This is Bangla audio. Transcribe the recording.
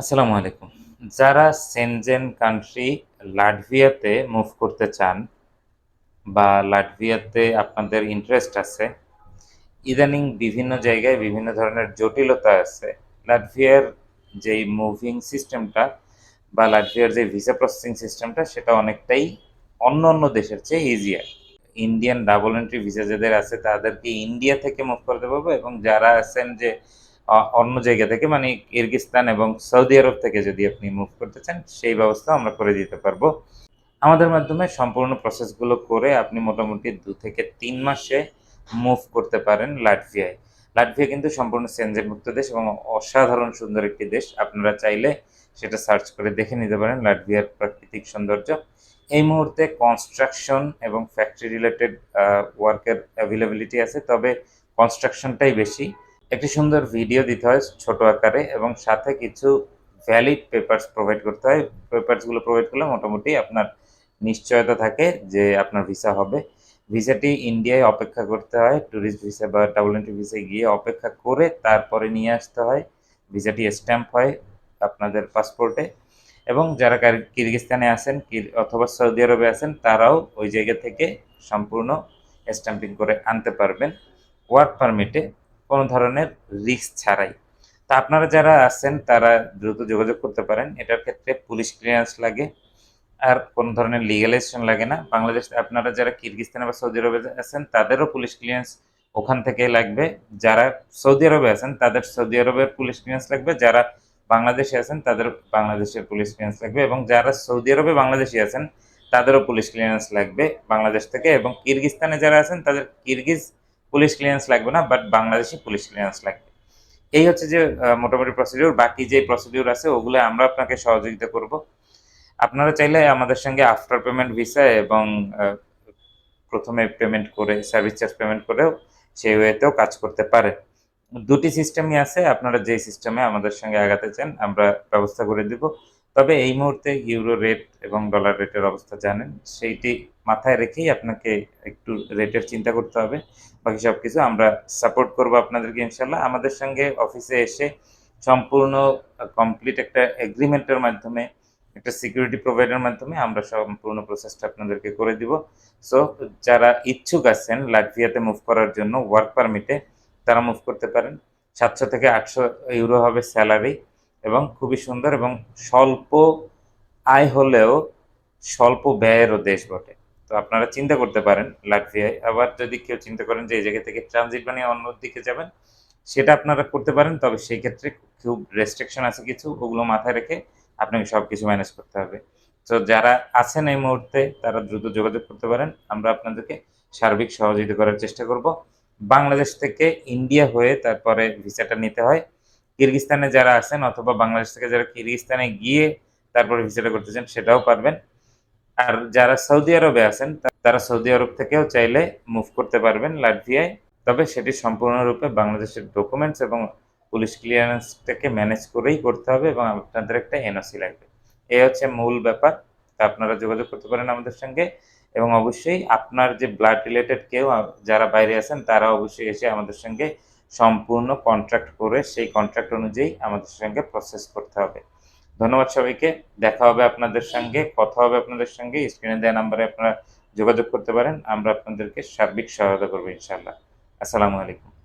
আসসালামু আলাইকুম। যারা সেনজেন কান্ট্রি লাটভিয়াতে মুভ করতে চান বা লাটভিয়াতে আপনাদের ইন্টারেস্ট আছে, ইদানিং বিভিন্ন জায়গায় বিভিন্ন ধরনের জটিলতা আছে। লাটভিয়ার যেই মুভিং সিস্টেমটা বা লাটভিয়ার যে ভিসা প্রসেসিং সিস্টেমটা সেটা অনেকটাই অন্য অন্য দেশের চেয়ে easier Indian double entry visa যাদের আছে, তাদেরকে ইন্ডিয়া থেকে মুভ করতে পারব এবং যারা আছেন যে অন্য জায়গা থেকে মানে কিরগিস্তান এবং সৌদি আরব থেকে যদি আপনি মুভ করতে চান, সেই ব্যবস্থা আমরা করে দিতে পারব। আমাদের মাধ্যমে সম্পূর্ণ প্রসেসগুলো করে আপনি মোটামুটি দু থেকে তিন মাসে মুভ করতে পারেন লাটভিয়ায়। লাটভিয়া কিন্তু সম্পূর্ণ সেনজেন মুক্ত দেশ এবং অসাধারণ সুন্দর একটি দেশ। আপনারা চাইলে সেটা সার্চ করে দেখে নিতে পারেন লাটভিয়ার প্রাকৃতিক সৌন্দর্য। এই মুহূর্তে কনস্ট্রাকশন এবং ফ্যাক্টরি রিলেটেড ওয়ার্কের অ্যাভেলেবিলিটি আছে, তবে কনস্ট্রাকশনটাই বেশি। একটি সুন্দর ভিডিও দিতে হয় ছোট আকারে এবং সাথে কিছু ভ্যালিড পেপারস প্রোভাইড করতে হয়। পেপারসগুলো প্রোভাইড করলে মোটামুটি আপনার নিশ্চয়তা থাকে যে আপনার ভিসা হবে। ভিসাটি ইন্ডিয়ায় অপেক্ষা করতে হয়। ট্যুরিস্ট ভিসা বা ডাবল এন্ট্রি ভিসায় গিয়ে অপেক্ষা করে তারপরে নিয়ে আসতে হয়। ভিসাটি স্ট্যাম্প হয় আপনাদের পাসপোর্টে এবং যারা কার- কিরগিস্তানে আছেন অথবা সৌদি আরবে আছেন, তারাও ওই জায়গা থেকে সম্পূর্ণ স্ট্যাম্পিং করে আনতে পারবেন। ওয়ার্ক পারমিটে কোনো ধরনের রিস্ক ছাড়াই। তা আপনারা যারা আছেন, তারা দ্রুত যোগাযোগ করতে পারেন। এটার ক্ষেত্রে পুলিশ ক্লিয়ারেন্স লাগে, আর কোনো ধরনের লিগালাইজেশন লাগে না। বাংলাদেশ, আপনারা যারা কিরগিস্তানে বা সৌদি আরবে আছেন, তাদেরও পুলিশ ক্লিয়ারেন্স ওখান থেকে লাগবে। যারা সৌদি আরবে আছেন, তাদের সৌদি আরবের পুলিশ ক্লিয়ারেন্স লাগবে। যারা বাংলাদেশে আছেন, তাদের বাংলাদেশের পুলিশ ক্লিয়ারেন্স লাগবে। এবং যারা সৌদি আরবে বাংলাদেশি আছেন, তাদেরও পুলিশ ক্লিয়ারেন্স লাগবে বাংলাদেশ থেকে। এবং কিরগিস্তানে যারা আছেন, তাদের কিরগিজ পুলিশ ক্লিয়ারেন্স লাগবে না বাট বাংলাদেশি পুলিশ ক্লিয়ারেন্স লাগবে। এই হচ্ছে যে মোটামুটি প্রসিডিউর বাকি যে প্রসিডিউর আছে, ওগুলো আমরা আপনাকে সহযোগিতা করব। আপনারা চাইলে আমাদের সঙ্গে আফটার পেমেন্ট ভিসা এবং প্রথমে পেমেন্ট করে সার্ভিস চার্জ পেমেন্ট করেও সেই ওয়েতেও কাজ করতে পারে দুটি সিস্টেমই আছে, আপনারা যে সিস্টেমে আমাদের সঙ্গে আগাতে চান, আমরা ব্যবস্থা করে দিব। তবে এই মুহূর্তে ইউরো রেট এবং ডলার রেটের অবস্থা জানেন, সেইটি মাথায় রেখেই আপনাকে একটু রেটের চিন্তা করতে হবে। বাকি সব কিছু আমরা সাপোর্ট করব আপনাদেরকে ইনশাল্লাহ আমাদের সঙ্গে অফিসে এসে সম্পূর্ণ কমপ্লিট একটা এগ্রিমেন্টের মাধ্যমে, একটা সিকিউরিটি প্রোভাইডের মাধ্যমে আমরা সম্পূর্ণ প্রসেসটা আপনাদেরকে করে দিব। সো, যারা ইচ্ছুক আছেন লাটভিয়াতে মুভ করার জন্য, ওয়ার্ক পারমিটে, তারা মুভ করতে পারেন। সাতশো থেকে আটশো ইউরো হবে স্যালারি। খুবই সুন্দর এবং স্বল্প আয় হলেও স্বল্প ব্যয়েরও দেশ বটে। তো আপনারা চিন্তা করতে পারেন, লাটভিয়ায়। আবার যদি কেউ চিন্তা করেন যে এই জায়গা থেকে ট্রানজিট বানিয়ে অন্য দিকে যাবেন, সেটা আপনারা করতে পারেন, তবে সেই ক্ষেত্রে খুব রেস্ট্রিকশন আছে কিছু, ওগুলো মাথায় রেখে আপনাকে সব কিছু ম্যানেজ করতে হবে। তো যারা আছেন এই মুহূর্তে, তারা দ্রুত যোগাযোগ করতে পারেন। আমরা আপনাদেরকে সার্বিক সহযোগিতা করার চেষ্টা করব। বাংলাদেশ থেকে ইন্ডিয়া হয়ে তারপরে ভিসাটা নিতে হয়। কিরগিস্তানে যারা আছেন অথবা বাংলাদেশ থেকে যারা কিরগিস্তানে গিয়ে তারপরে ভিসাটা করতে চান, সেটাও পারবেন। আর যারা সৌদি আরবে আছেন তারা সৌদি আরব থেকেও চাইলে মুভ করতে পারবেন লাটভিয়ায়। তবে সেটি সম্পূর্ণরূপে বাংলাদেশের ডকুমেন্টস এবং পুলিশ ক্লিয়ারেন্সটাকে ম্যানেজ করেই করতে হবে এবং আপনাদের একটা এনওসি লাগবে। এই হচ্ছে মূল ব্যাপার। তা আপনারা যোগাযোগ করতে পারেন আমাদের সঙ্গে। এবং অবশ্যই আপনার যে ব্লাড রিলেটেড কেউ যারা বাইরে আছেন, তারা অবশ্যই এসে আমাদের সঙ্গে সম্পূর্ণ কন্ট্রাক্ট করে সেই কন্ট্রাক্ট অনুযায়ী আমাদের সঙ্গে প্রসেস করতে হবে। ধন্যবাদ সবাইকে। দেখা হবে আপনাদের সঙ্গে, কথা হবে আপনাদের সঙ্গে। স্ক্রিনে দেওয়া নাম্বারে আপনারা যোগাযোগ করতে পারেন। আমরা আপনাদেরকে সার্বিক সহায়তা করব ইনশাল্লাহ আসসালামু আলাইকুম।